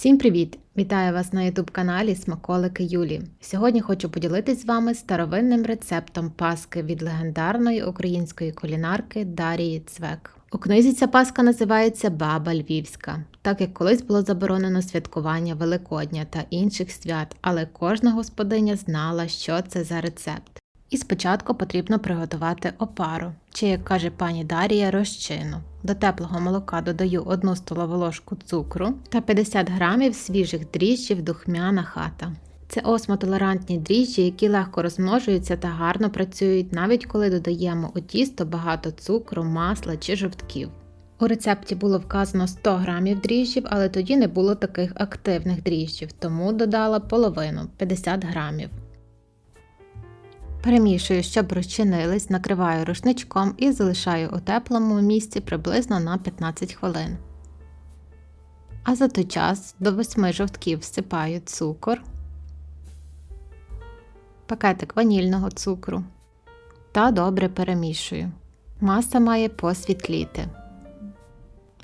Всім привіт! Вітаю вас на youtube каналі Смаколики Юлі. Сьогодні хочу поділитись з вами старовинним рецептом паски від легендарної української кулінарки Дарії Цвек. У книзі ця паска називається Баба Львівська, так як колись було заборонено святкування Великодня та інших свят, але кожна господиня знала, що це за рецепт. І спочатку потрібно приготувати опару, чи, як каже пані Дарія, розчину. До теплого молока додаю 1 столову ложку цукру та 50 грамів свіжих дріжджів духмяна хата. Це осмотолерантні дріжджі, які легко розмножуються та гарно працюють, навіть коли додаємо у тісто багато цукру, масла чи жовтків. У рецепті було вказано 100 грамів дріжджів, але тоді не було таких активних дріжджів, тому додала половину 50 грамів. Перемішую, щоб розчинились, накриваю рушничком і залишаю у теплому місці приблизно на 15 хвилин. А за той час до 8 жовтків всипаю цукор, пакетик ванільного цукру та добре перемішую. Маса має посвітліти.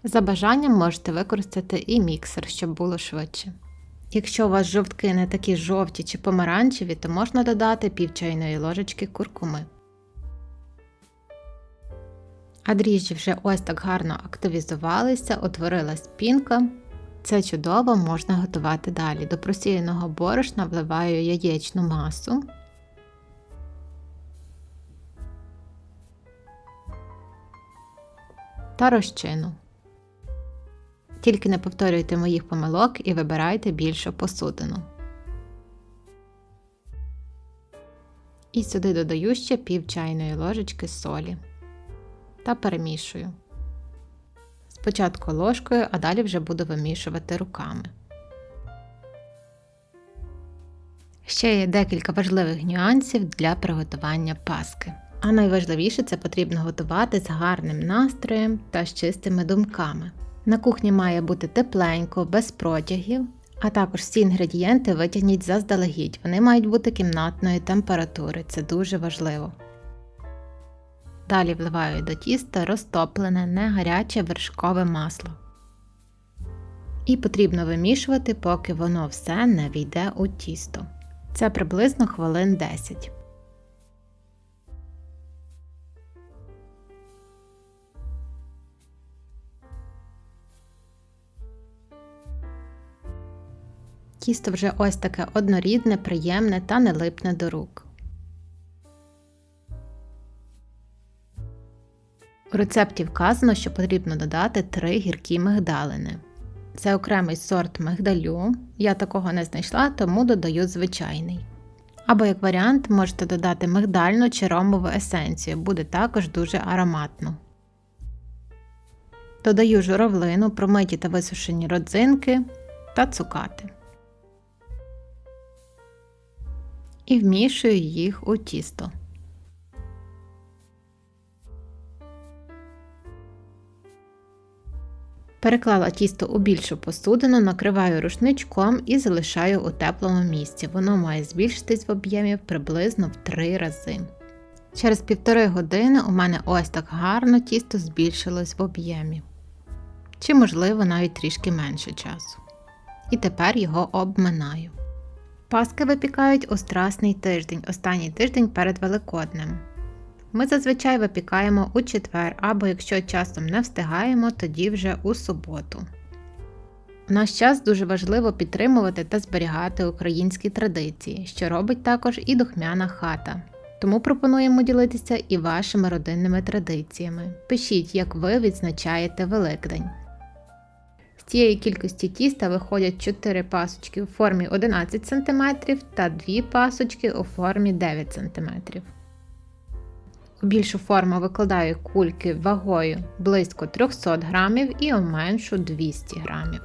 За бажанням можете використати і міксер, щоб було швидше. Якщо у вас жовтки не такі жовті чи помаранчеві, то можна додати пів чайної ложечки куркуми. А дріжджі вже ось так гарно активізувалися, утворилась пінка. Це чудово можна готувати далі. До просіяного борошна вливаю яєчну масу. Та розчину. Тільки не повторюйте моїх помилок і вибирайте більшу посудину. І сюди додаю ще пів чайної ложечки солі та перемішую. Спочатку ложкою, а далі вже буду вимішувати руками. Ще є декілька важливих нюансів для приготування паски. А найважливіше це потрібно готувати з гарним настроєм та з чистими думками. На кухні має бути тепленько, без протягів, а також всі інгредієнти витягніть заздалегідь. Вони мають бути кімнатної температури, це дуже важливо. Далі вливаю до тіста розтоплене, не гаряче вершкове масло. І потрібно вимішувати, поки воно все не війде у тісто. Це приблизно хвилин 10. Тісто вже ось таке однорідне, приємне та не липне до рук. У рецепті вказано, що потрібно додати 3 гіркі мигдалини. Це окремий сорт мигдалю. Я такого не знайшла, тому додаю звичайний. Або, як варіант, можете додати мигдальну чи ромову есенцію, буде також дуже ароматно. Додаю журавлину, промиті та висушені родзинки та цукати. І вмішую їх у тісто. Переклала тісто у більшу посудину, накриваю рушничком і залишаю у теплому місці. Воно має збільшитись в об'ємі приблизно в 3 рази. Через півтори години у мене ось так гарно тісто збільшилось в об'ємі. Чи, можливо, навіть трішки менше часу. І тепер його обминаю. Паски випікають у страсний тиждень, останній тиждень перед Великоднем. Ми зазвичай випікаємо у четвер, або якщо часом не встигаємо, тоді вже у суботу. У наш час дуже важливо підтримувати та зберігати українські традиції, що робить також і духмяна хата. Тому пропонуємо ділитися і вашими родинними традиціями. Пишіть, як ви відзначаєте Великдень цієї кількості тіста виходять 4 пасочки у формі 11 см та 2 пасочки у формі 9 см. У більшу форму викладаю кульки вагою близько 300 г і у меншу 200 г.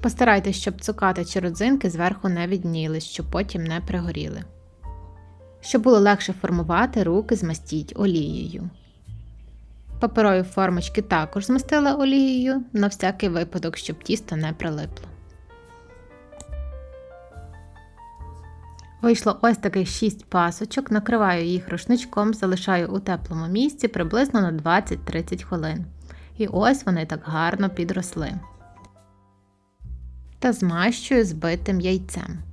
Постарайтесь, щоб цукати чи родзинки зверху не відніли, щоб потім не пригоріли. Щоб було легше формувати, руки змастіть олією. Паперові формочки також змастила олією на всякий випадок, щоб тісто не прилипло. Вийшло ось таких 6 пасочок, накриваю їх рушничком, залишаю у теплому місці приблизно на 20-30 хвилин. І ось вони так гарно підросли. та змащую збитим яйцем.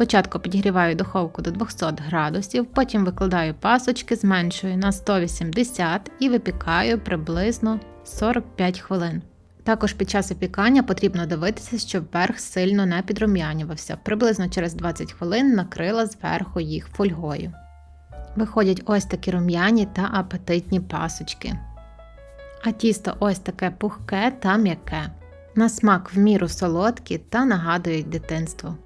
Спочатку підігріваю духовку до 200 градусів, потім викладаю пасочки, зменшую на 180 і випікаю приблизно 45 хвилин. Також під час випікання потрібно дивитися, щоб верх сильно не підрум'янювався. Приблизно через 20 хвилин накрила зверху їх фольгою. Виходять ось такі рум'яні та апетитні пасочки. А тісто ось таке пухке та м'яке. На смак в міру солодкі та нагадують дитинство.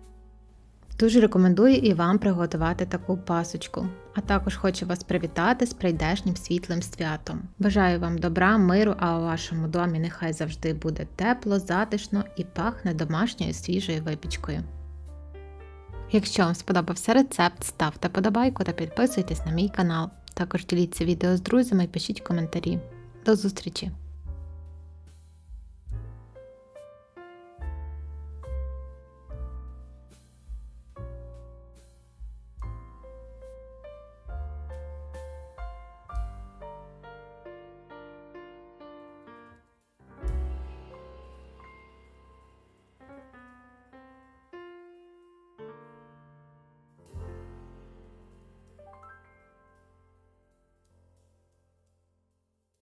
Дуже рекомендую і вам приготувати таку пасочку. А також хочу вас привітати з прийдешнім світлим святом. Бажаю вам добра, миру, а у вашому домі нехай завжди буде тепло, затишно і пахне домашньою свіжою випічкою. Якщо вам сподобався рецепт, ставте подобайку та підписуйтесь на мій канал. Також діліться відео з друзями і пишіть коментарі. До зустрічі!